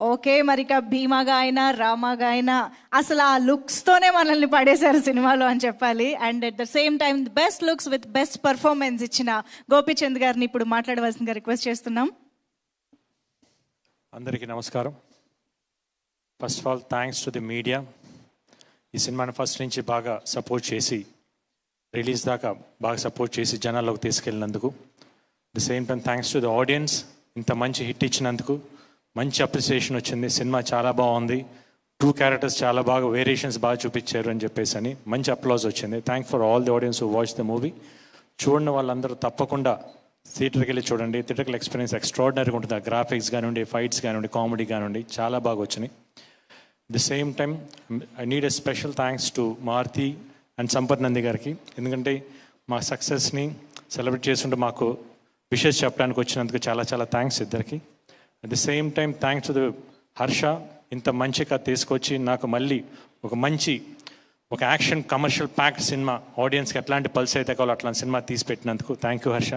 Okay మరి ఇక భీమాగా అయినా రామాగా అయినా అసలు ఆ లుక్స్తోనే మనల్ని పడేశారు సినిమాలో అని చెప్పాలి. And at the same time best looks with best performance ఇచ్చిన గోపీచంద్ గారిని ఇప్పుడు మాట్లాడవలసిందిగా రిక్వెస్ట్ చేస్తున్నాం. అందరికీ నమస్కారం. First of all thanks to the media ఈ సినిమాని ఫస్ట్ నుంచి బాగా సపోర్ట్ చేసి రిలీజ్ దాకా బాగా సపోర్ట్ చేసి జనాల్లోకి తీసుకెళ్ళినందుకు. The same time thanks to the audience ఇంత మంచి హిట్ ఇచ్చినందుకు. మంచి అప్రిసియేషన్ వచ్చింది. సినిమా చాలా బాగుంది. టూ క్యారెక్టర్స్ చాలా బాగా వేరియేషన్స్ బాగా చూపించారు అని చెప్పేసి అని మంచి అప్లాజ్ వచ్చింది. Thank for all the audience who watch the movie చూడని వాళ్ళందరూ తప్పకుండా థియేటర్కి వెళ్ళి చూడండి. థియేటర్కి ఎక్స్పీరియన్స్ ఎక్స్ట్రాడినరీగా ఉంటుంది. ఆ గ్రాఫిక్స్ కానివ్వండి ఫైట్స్ కానివ్వండి కామెడీ కానివ్వండి చాలా బాగా వచ్చినాయి. The same time I need a special thanks to Maruthi and Sampath Nandi గారికి. ఎందుకంటే మా సక్సెస్ని సెలబ్రేట్ చేస్తుంటే మాకు విషెస్ చెప్పడానికి వచ్చినందుకు చాలా చాలా థ్యాంక్స్ ఇద్దరికి. At the same time thanks to the Harsha ఇంత మంచి కథ తీసుకొచ్చి నాకు మళ్ళీ ఒక మంచి ఒక యాక్షన్ కమర్షియల్ ప్యాక్ సినిమా ఆడియన్స్కి ఎట్లాంటి పల్స్ అయితే కావాలో అట్లాంటి సినిమా తీసి పెట్టినందుకు thank you Harsha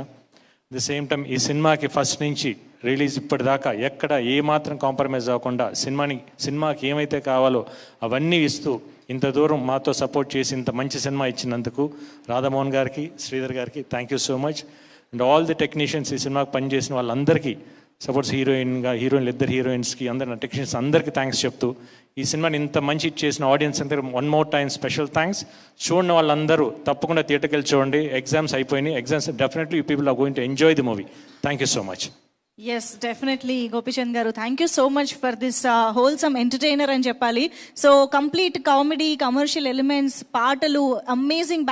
the same time ఈ సినిమాకి ఫస్ట్ నుంచి రిలీజ్ ఇప్పటిదాకా ఎక్కడ ఏ మాత్రం కాంప్రమైజ్ అవ్వకుండా సినిమాని సినిమాకి ఏమైతే కావాలో అవన్నీ ఇస్తూ ఇంత దూరం మాతో సపోర్ట్ చేసి ఇంత మంచి సినిమా ఇచ్చినందుకు రాధామోహన్ గారికి శ్రీధర్ గారికి thank you so much and all the technicians ఈ సినిమాకి పనిచేసిన వాళ్ళందరికీ సపోర్ట్స్ హీరోయిన్గా హీరోయిన్లు ఇద్దరు హీరోయిన్స్కి అందరి టెక్నీషియన్స్ అందరికీ థ్యాంక్స్ చెప్తూ ఈ సినిమాని ఇంత మంచి చేసిన ఆడియన్స్ అందరూ one more time special thanks చూడని వాళ్ళందరూ తప్పకుండా థియేటర్కి వెళ్ళి చూడండి. ఎగ్జామ్స్ అయిపోయినాయి. Exams definitely you people are going to enjoy the movie thank you so much yes definitely Gopichand గారు thank you so much for this wholesome entertainer అని చెప్పాలి. So complete comedy commercial elements పాటలు amazing